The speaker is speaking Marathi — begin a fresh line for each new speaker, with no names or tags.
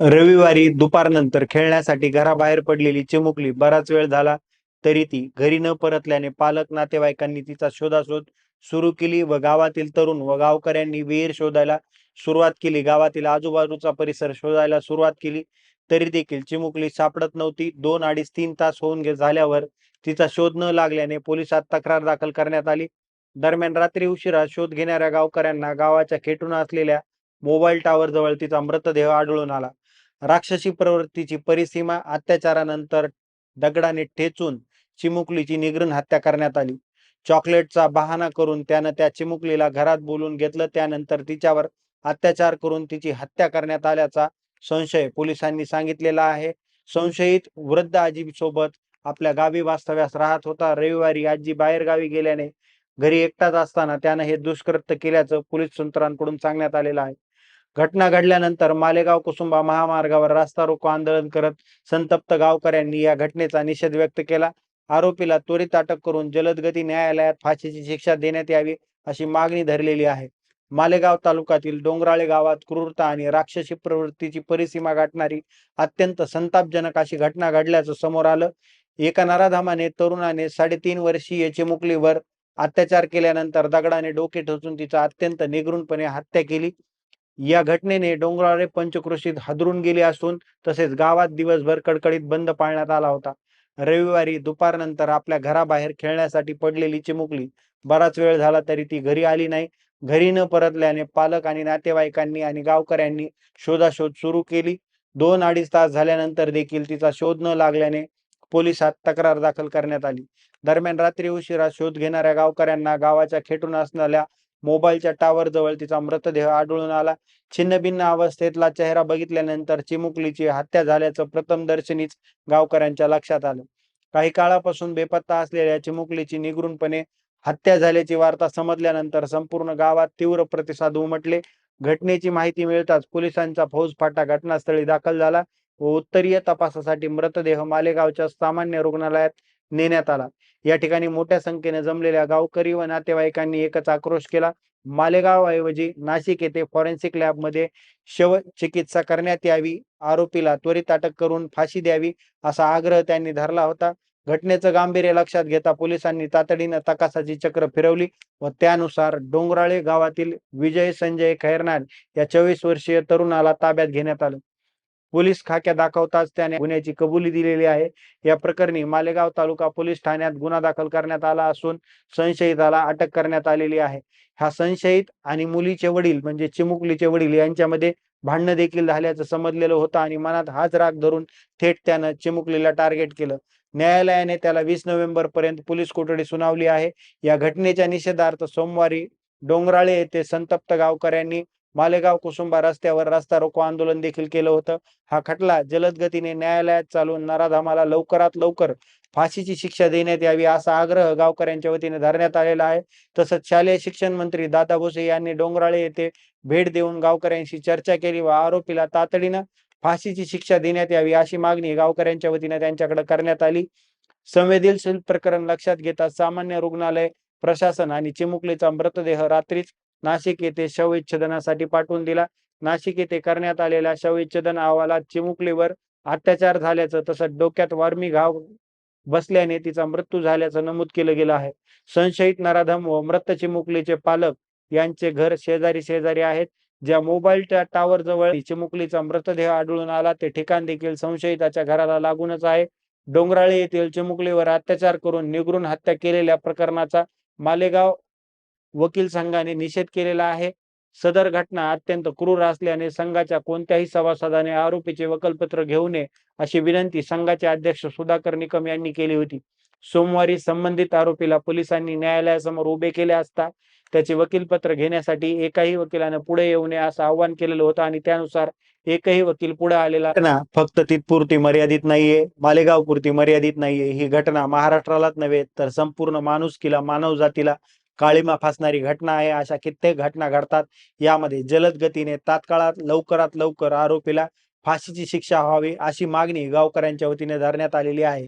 रविवारी दुपारनंतर खेळण्यासाठी घराबाहेर पडलेली चिमुकली बराच वेळ झाला तरी ती घरी न परतल्याने पालक नातेवाईकांनी तिचा शोधाशोध सुरू केली व गावातील तरुण व गावकऱ्यांनी विहीर शोधायला सुरुवात केली. गावातील आजूबाजूचा परिसर शोधायला सुरुवात केली तरी देखील चिमुकली सापडत नव्हती. दोन अडीच तीन तास होऊन झाल्यावर तिचा शोध न लागल्याने पोलिसात तक्रार दाखल करण्यात आली. दरम्यान रात्री उशिरा शोध घेणाऱ्या गावकऱ्यांना गावाच्या खेटून असलेल्या मोबाईल टॉवर जवळ तिचा मृतदेह आढळून आला. राक्षसी प्रवृत्तीची परिसीमा अत्याचारानंतर दगडाने ठेचून चिमुकलीची निगृण हत्या करण्यात आली. चॉकलेटचा बहाणा करून त्यानं त्या चिमुकलीला घरात बोलून घेतलं. त्यानंतर तिच्यावर अत्याचार करून तिची हत्या करण्यात आल्याचा संशय पोलिसांनी सांगितलेला आहे. संशयित वृद्ध आजी सोबत आपल्या गावी वास्तव्यास राहत होता. रविवारी आजी बाहेर गावी गेल्याने घरी एकटाच असताना त्यानं हे दुष्कृत्य केल्याचं पोलीस सूत्रांकडून सांगण्यात आलेलं आहे. घटना घडल्यानंतर मालेगाव कुसुंबा महामार्गावर रास्ता रोको आंदोलन करत संतप्त गावकऱ्यांनी या घटनेचा निषेध व्यक्त केला. आरोपीला त्वरित अटक करून जलदगती न्यायालयात फाशीची शिक्षा देण्यात यावी अशी मागणी धरलेली आहे. मालेगाव तालुक्यातील डोंगराळे गावात क्रूरता आणि राक्षसी प्रवृत्तीची परिसीमा गाठणारी अत्यंत संतापजनक अशी घटना घडल्याचं समोर आलं. एका नराधामाने तरुणाने साडेतीन वर्षीय चिमुकलीवर अत्याचार केल्यानंतर दगडाने डोके ठोचून तिचा अत्यंत निगृणपणे हत्या केली. या घटनेने डोंगराळे पंचक्रोशीत हादरून गेले असून तसेच गावात दिवसभर कडकडीत बंद पाळण्यात आला होता. रविवारी दुपारनंतर आपल्या घराबाहेर खेळण्यासाठी पडलेली चिमुकली बराच वेळ झाला तरी ती घरी आली नाही. घरी न परतल्याने पालक आणि नातेवाईकांनी आणि गावकऱ्यांनी शोधाशोध सुरू केली. दोन अडीच तास झाल्यानंतर देखील तिचा शोध न लागल्याने पोलिसात तक्रार दाखल करण्यात आली. दरम्यान रात्री उशिरा शोध घेणाऱ्या गावकऱ्यांना गावाच्या खेटून असणाऱ्या मोबाईलच्या टावर जवळ तिचा मृतदेह आढळून आला. छिन्नभिन्न अवस्थेतला चेहरा बघितल्यानंतर चिमुकलीची हत्या झाल्याचं प्रथम दर्शनीच गावकऱ्यांच्या लक्षात आलं. काही काळापासून बेपत्ता असलेल्या चिमुकलीची निगृणपणे हत्या झाल्याची वार्ता समजल्यानंतर संपूर्ण गावात तीव्र प्रतिसाद उमटले. घटनेची माहिती मिळताच पोलिसांचा फौजफाटा घटनास्थळी दाखल झाला व उत्तरीय तपासासाठी मृतदेह मालेगावच्या सामान्य रुग्णालयात नेण्यात आला. या ठिकाणी मोठ्या संख्येने जमलेल्या गावकरी व नातेवाईकांनी एकच आक्रोश केला. मालेगाव ऐवजी नाशिक येथे फॉरेन्सिक लॅबमध्ये शवचिकित्सा करण्यात यावी आरोपीला त्वरित अटक करून फाशी द्यावी असा आग्रह त्यांनी धरला होता. घटनेचं गांभीर्य लक्षात घेता पोलिसांनी तातडीनं तकासाची चक्र फिरवली व त्यानुसार डोंगराळे गावातील विजय संजय खैरनार या चोवीस वर्षीय तरुणाला ताब्यात घेण्यात आलं. पोलीस खाक्या दाखवताच त्याने गुन्ह्याची कबुली दिलेली आहे. या प्रकरणी मालेगाव तालुका पोलीस ठाण्यात गुन्हा दाखल करण्यात आला असून संशयिताला अटक करण्यात आलेली आहे. हा संशयित आणि मुलीचे वडील म्हणजे चिमुकलीचे वडील यांच्यामध्ये भांडणं देखील झाल्याचं समजलेलं होतं आणि मनात हाच राग धरून थेट त्यानं चिमुकलीला टार्गेट केलं. न्यायालयाने त्याला वीस नोव्हेंबर पर्यंत पोलीस कोठडी सुनावली आहे. या घटनेच्या निषेधार्थ सोमवारी डोंगराळे येथे संतप्त गावकऱ्यांनी मालेगाव कुसुंबा रस्त्यावर रस्ता रोको आंदोलन देखील केलं होतं. हा खटला जलद गतीने न्यायालयात चालून नराधामाला लवकरात लवकर फाशीची शिक्षा देण्यात यावी असा आग्रह गावकऱ्यांच्या वतीने धरण्यात आलेला आहे. तसंच शालेय शिक्षण मंत्री दादा भुसे यांनी डोंगराळे येथे भेट देऊन गावकऱ्यांशी चर्चा केली व आरोपीला तातडीनं फाशीची शिक्षा देण्यात यावी अशी मागणी गावकऱ्यांच्या वतीने त्यांच्याकडे करण्यात आली. संवेदनशील प्रकरण लक्षात घेता सामान्य रुग्णालय प्रशासन आणि चिमुकलीचा मृतदेह रात्रीच नाशिक येथे शवविच्छेदनासाठी पाठवून दिला. नाशिक येथे करण्यात आलेल्या शवविच्छेदन अहवालात चिमुकलीवर अत्याचार झाल्याचं तसंच डोक्यात वार्मी घाव बसल्याने तिचा मृत्यू झाल्याचं नमूद केलं गेलं आहे. संशयित नराधम व मृत चिमुकलीचे पालक यांचे घर शेजारी शेजारी आहेत. ज्या मोबाईलच्या टावर जवळ चिमुकलीचा मृतदेह आढळून आला ते ठिकाण देखील संशयिताच्या घराला लागूनच आहे. डोंगराळे येथील चिमुकलीवर अत्याचार करून निगरून हत्या केलेल्या प्रकरणाचा मालेगाव वकील संघाने निषेध केलेला आहे. सदर घटना अत्यंत क्रूर असल्याने संघाच्या कोणत्याही सभासदाने आरोपीचे वकलपत्र घेऊ नये अशी विनंती संघाचे अध्यक्ष सुधाकर निकम यांनी केली होती. सोमवारी संबंधित आरोपीला पोलिसांनी न्यायालयासमोर उभे केले असता त्याचे वकीलपत्र घेण्यासाठी एकाही वकिलानं पुढे येऊ नये असं आवाहन केलेलं होतं आणि त्यानुसार एकही वकील पुढे आलेला घटना फक्त तिथपुरती मर्यादित नाहीये मालेगाव पुरती मर्यादित नाहीये. ही घटना महाराष्ट्रालाच नव्हे तर संपूर्ण माणुसकीला मानव जातीला काळीमा फासणारी घटना आहे अशा कित्येक घटना घडतात. यामध्ये जलद गतीने तात्काळात लवकरात लवकर आरोपीला फाशीची शिक्षा व्हावी अशी मागणी गावकऱ्यांच्या वतीने धरण्यात आलेली आहे.